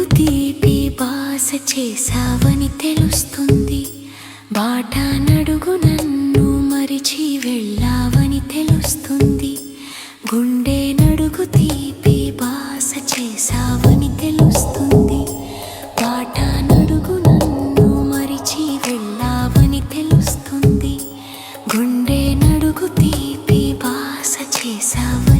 తీపి బాస చేసావని తెలుస్తుంది. బాట నడుగు నన్ను మరిచి వెళ్ళావని తెలుస్తుంది. గుండె నడుగు తీపి బాస చేసావని తెలుస్తుంది. బాట నడుగు నన్ను మరిచి వెళ్ళావని తెలుస్తుంది. గుండె నడుగు తీపి బాస చేసావని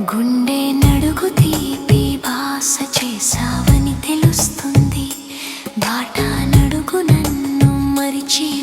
గుండె నడుగు తీపి భాస చేసావని తెలుస్తుంది. బాట నడుగు నన్ను మరిచి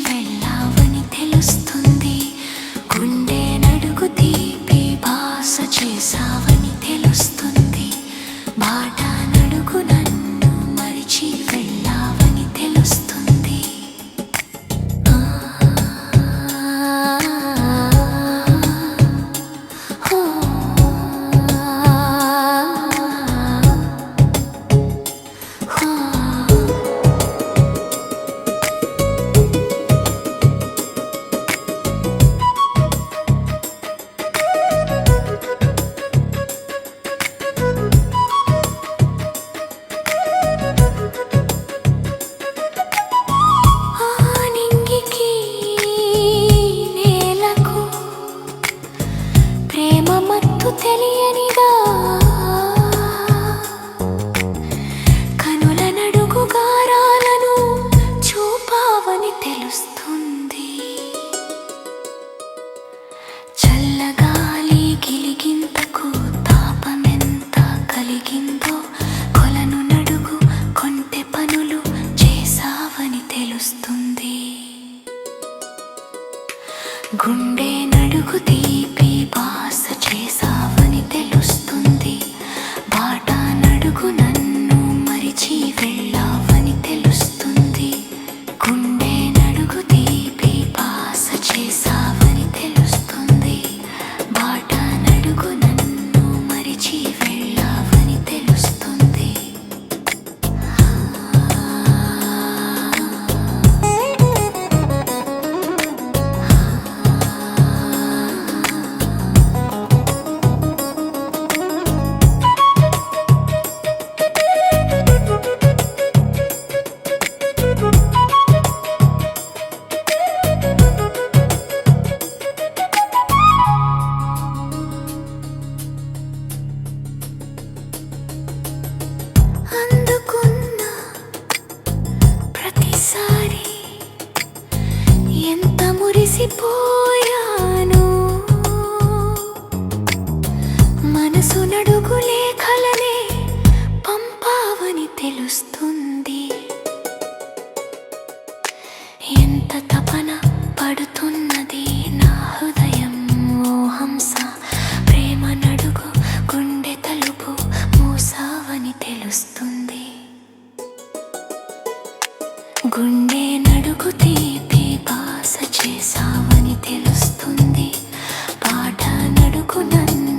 గుండె నడుగు తీపి బాస చేసావని మనసు నడుగు లేఖలనే పంపావని తెలుస్తుంది. ఎంత తపన పడుతున్నది నా హృదయం ఓ హంస. ప్రేమ నడుగు గుండె తలుపు మూసావని తెలుస్తుంది. గుండె నడుగు తీపి బాస చేసావని తెలుస్తుంది. పాట నడుగు నన్ను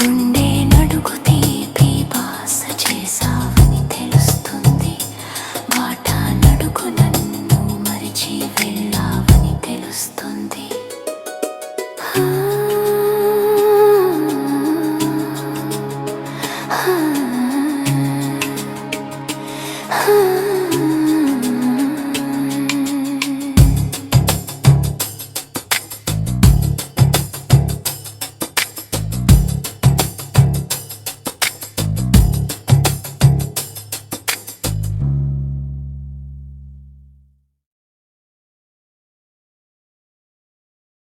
గుండె నడుగు తీపి బాస చేసావని తెలుస్తుంది. వాటా నడుగు నన్ను మరిచి వెళ్ళావని తెలుస్తుంది. ఆ